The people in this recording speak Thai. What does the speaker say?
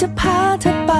จะพาเธอไป